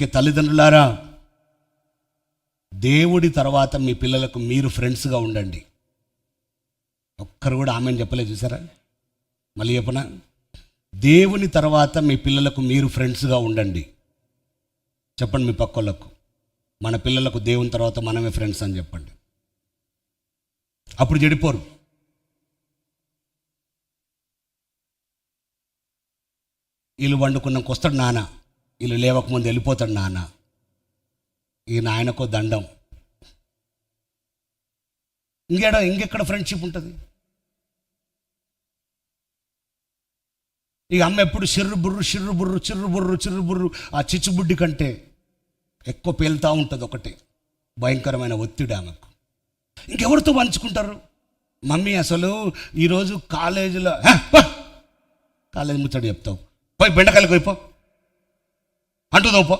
ఇక తల్లిదండ్రులారా దేవుడి తర్వాత మీ పిల్లలకు మీరు ఫ్రెండ్స్గా ఉండండి. ఒక్కరు కూడా ఆమెను చెప్పలేదు చూసారా? మళ్ళీ చెప్పనా? దేవుని తర్వాత మీ పిల్లలకు మీరు ఫ్రెండ్స్గా ఉండండి. చెప్పండి మీ పక్కోళ్ళకు. మన పిల్లలకు దేవుని తర్వాత మనమే ఫ్రెండ్స్ అని చెప్పండి. అప్పుడు చెడిపోరు. వీళ్ళు వండుకున్నాక వస్తాడు నాన్న. వీళ్ళు లేవకముందు వెళ్ళిపోతాడు నాన్న. ఈ నాయనకో దండం. ఇంకేడ ఇంకెక్కడ ఫ్రెండ్షిప్ ఉంటుంది? ఇక అమ్మ ఎప్పుడు చిర్రు బుర్రు చిర్రు బుర్రు చిర్రు బుర్రు చిర్రు బుర్రు ఆ చిచ్చుబుడ్డి కంటే ఎక్కువ పేలుతూ ఉంటుంది ఒకటి. భయంకరమైన ఒత్తిడి ఆమెకు. ఇంకెవరితో పంచుకుంటారు? మమ్మీ అసలు ఈరోజు కాలేజీలో కాలేజీ ముచ్చట చెప్తావు. పోయి బెండకాయలకు పోయిపో అంటుదావు పో